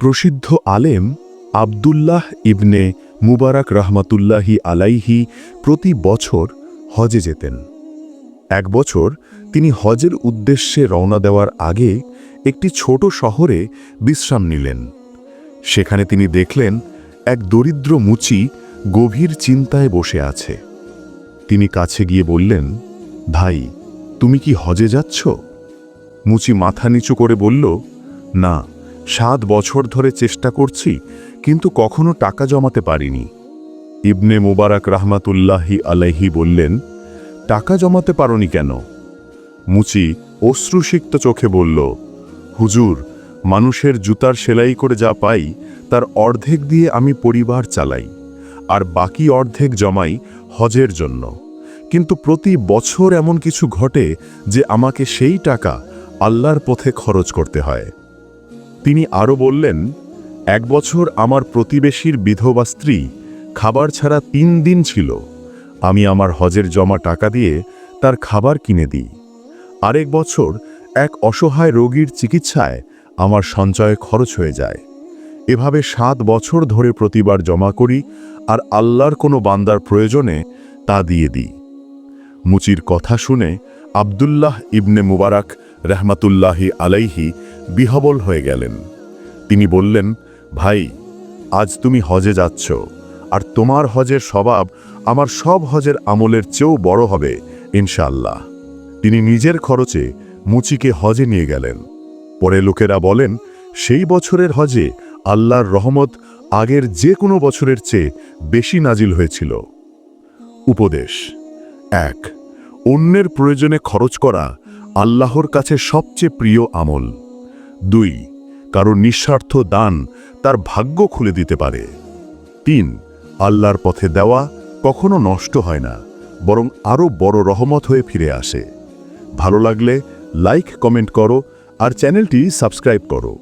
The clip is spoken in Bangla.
প্রসিদ্ধ আলেম আবদুল্লাহ ইবনে মুবারক রহমাতুল্লাহি আলাইহি প্রতি বছর হজে যেতেন। এক বছর তিনি হজের উদ্দেশ্যে রওনা দেওয়ার আগে একটি ছোট শহরে বিশ্রাম নিলেন। সেখানে তিনি দেখলেন এক দরিদ্র মুচি গভীর চিন্তায় বসে আছে। তিনি কাছে গিয়ে বললেন, ভাই, তুমি কি হজে যাচ্ছ? মুচি মাথা নিচু করে বলল, না। সাত বছর ধরে চেষ্টা করছি, কিন্তু কখনো টাকা জমাতে পারিনি। ইবনে মুবারক রাহমাতুল্লাহি আলাইহি বললেন, টাকা জমাতে পারোনি কেন? মুচি অশ্রুসিক্ত চোখে বলল, হুজুর, মানুষের জুতার সেলাই করে যা পাই, তার অর্ধেক দিয়ে আমি পরিবার চালাই, আর বাকি অর্ধেক জমাই হজের জন্য। কিন্তু প্রতি বছর এমন কিছু ঘটে যে আমাকে সেই টাকা আল্লাহর পথে খরচ করতে হয়। তিনি আরও বললেন, এক বছর আমার প্রতিবেশীর বিধবা স্ত্রী খাবার ছাড়া তিন দিন ছিল। আমি আমার হজের জমা টাকা দিয়ে তার খাবার কিনে দিই। আরেক বছর এক অসহায় রোগীর চিকিৎসায় আমার সঞ্চয়ে খরচ হয়ে যায়। এভাবে সাত বছর ধরে প্রতিবার জমা করি আর আল্লাহর কোনো বান্দার প্রয়োজনে তা দিয়ে দিই। মুচির কথা শুনে আবদুল্লাহ ইবনে মুবারক রহমাতুল্লাহি আলাইহি বিহবল হয়ে গেলেন। তিনি বললেন, ভাই, আজ তুমি হজে যাচ্ছ, আর তোমার হজের স্বভাব আমার সব হজের আমলের চেয়েও বড় হবে ইনশাল্লাহ তিনি নিজের খরচে মুচিকে হজে নিয়ে গেলেন। পরে লোকেরা বলেন, সেই বছরের হজে আল্লাহর রহমত আগের যে কোনো বছরের চেয়ে বেশি নাজিল হয়েছিল। উপদেশ, এক, অন্যের প্রয়োজনে খরচ করা আল্লাহর কাছে সবচেয়ে প্রিয় আমল। দুই, কারও নিঃস্বার্থ দান তার ভাগ্য খুলে দিতে পারে। তিন, আল্লাহর পথে দেওয়া কখনো নষ্ট হয় না, বরং আরও বড় রহমত হয়ে ফিরে আসে। ভালো লাগলে লাইক, কমেন্ট করো আর চ্যানেলটি সাবস্ক্রাইব করো।